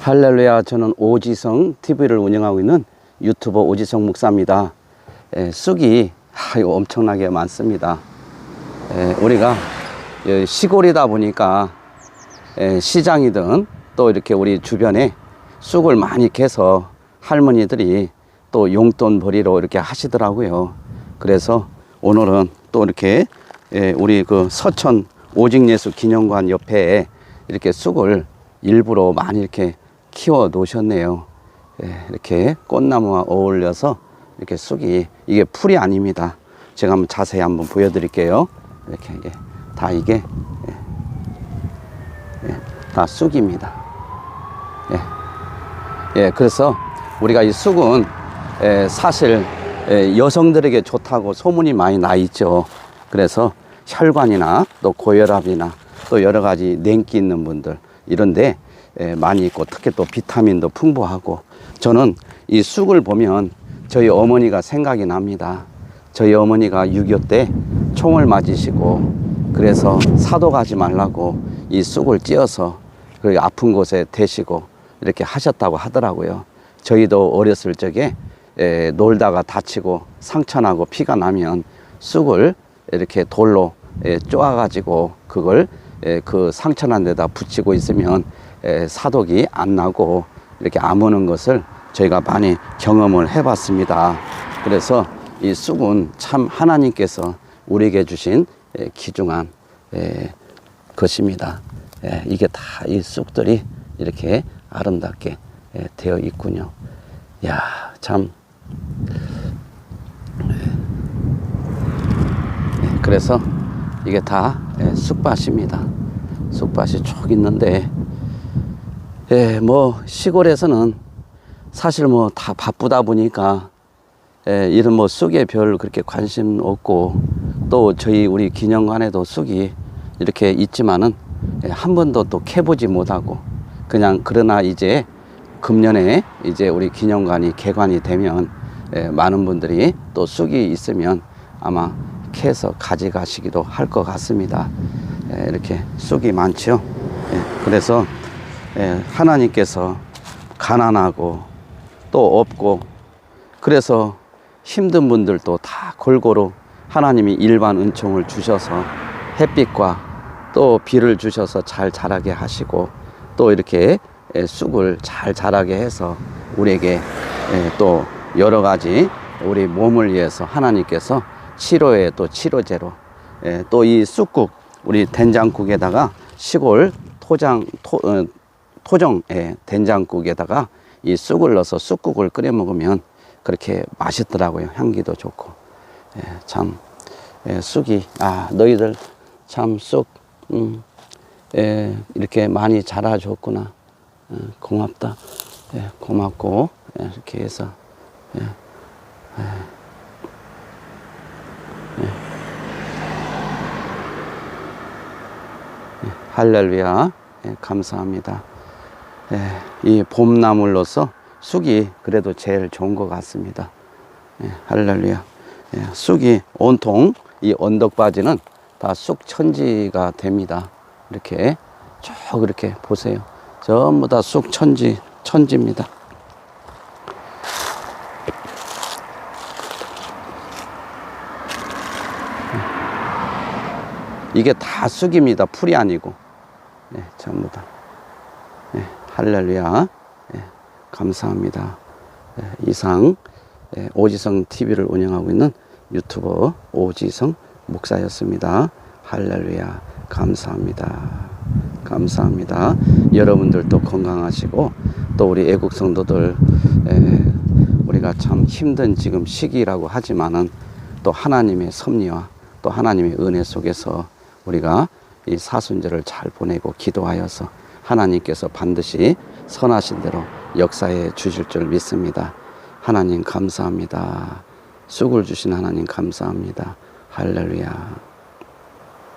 할렐루야 저는 오지성 TV를 운영하고 있는 유튜버 오지성 목사입니다. 에, 쑥이 아, 이거 엄청나게 많습니다. 에, 우리가 예, 시골이다 보니까 에, 시장이든 또 이렇게 우리 주변에 쑥을 많이 캐서 할머니들이 또 용돈 벌이로 이렇게 하시더라고요. 그래서 오늘은 또 이렇게 예, 우리 그 서천 오직예수 기념관 옆에 이렇게 쑥을 일부러 많이 이렇게 키워 놓으셨네요. 예, 이렇게 꽃나무와 어울려서 이렇게 쑥이 이게 풀이 아닙니다. 제가 한번 자세히 한번 보여드릴게요. 이렇게 예, 다 이게 예, 예, 다 쑥입니다. 예, 예, 그래서 우리가 이 쑥은 예, 사실 예, 여성들에게 좋다고 소문이 많이 나 있죠. 그래서 혈관이나 또 고혈압이나 또 여러 가지 냉기 있는 분들 이런데 예, 많이 있고 특히 또 비타민도 풍부하고 저는 이 쑥을 보면 저희 어머니가 생각이 납니다. 저희 어머니가 6.25 때 총을 맞으시고 그래서 사도 가지 말라고 이 쑥을 찧어서 그 아픈 곳에 대시고 이렇게 하셨다고 하더라고요. 저희도 어렸을 적에 에, 놀다가 다치고 상처나고 피가 나면 쑥을 이렇게 돌로 에, 쪼아가지고 그걸 에, 그 상처난 데다 붙이고 있으면 에, 사독이 안 나고 이렇게 아무는 것을 저희가 많이 경험을 해봤습니다. 그래서 이 쑥은 참 하나님께서 우리에게 주신 에, 귀중한 에, 것입니다. 예, 이게 다 이 쑥들이 이렇게 아름답게 예, 되어 있군요. 야, 참. 예, 그래서 이게 다 예, 쑥밭입니다. 쑥밭이 쭉 있는데, 예, 뭐 시골에서는 사실 뭐 다 바쁘다 보니까 예, 이런 뭐 쑥에 별 그렇게 관심 없고 또 저희 우리 기념관에도 쑥이 이렇게 있지만은 예, 한 번도 또 캐보지 못하고 그냥 그러나 이제 금년에 이제 우리 기념관이 개관이 되면 예, 많은 분들이 또 쑥이 있으면 아마 캐서 가져가시기도 할 것 같습니다. 예, 이렇게 쑥이 많죠. 예, 그래서 예, 하나님께서 가난하고 또 없고 그래서 힘든 분들도 다 골고루 하나님이 일반 은총을 주셔서 햇빛과 또 비를 주셔서 잘 자라게 하시고 또 이렇게 예, 쑥을 잘 자라게 해서 우리에게 예, 또 여러 가지 우리 몸을 위해서 하나님께서 치료에 또 치료제로 예, 또이 쑥국 우리 된장국에다가 시골 토장 토, 어, 토종 예, 된장국에다가 이 쑥을 넣어서 쑥국을 끓여 먹으면 그렇게 맛있더라고요. 향기도 좋고. 예, 참. 예, 쑥이 아 너희들 참 쑥 음, 예, 이렇게 많이 자라줬구나. 예, 고맙다. 예, 고맙고. 예, 이렇게 해서. 예, 예, 예, 할렐루야. 예, 감사합니다. 예, 이 봄나물로서 쑥이 그래도 제일 좋은 것 같습니다. 예, 할렐루야. 예, 쑥이 온통 이 언덕바지는 다 쑥천지가 됩니다. 이렇게 쭉 이렇게 보세요. 전부 다 쑥천지, 천지입니다. 이게 다 쑥입니다. 풀이 아니고. 네, 전부 다. 네, 할렐루야. 네, 감사합니다. 네, 이상 네, 오지성 TV를 운영하고 있는 유튜버 오지성 목사였습니다. 할렐루야. 감사합니다. 감사합니다. 여러분들도 건강하시고 또 우리 애국 성도들 에, 우리가 참 힘든 지금 시기라고 하지만은 또 하나님의 섭리와 또 하나님의 은혜 속에서 우리가 이 사순절을 잘 보내고 기도하여서 하나님께서 반드시 선하신 대로 역사에 주실 줄 믿습니다. 하나님 감사합니다. 쑥을 주신 하나님 감사합니다. 할렐루야.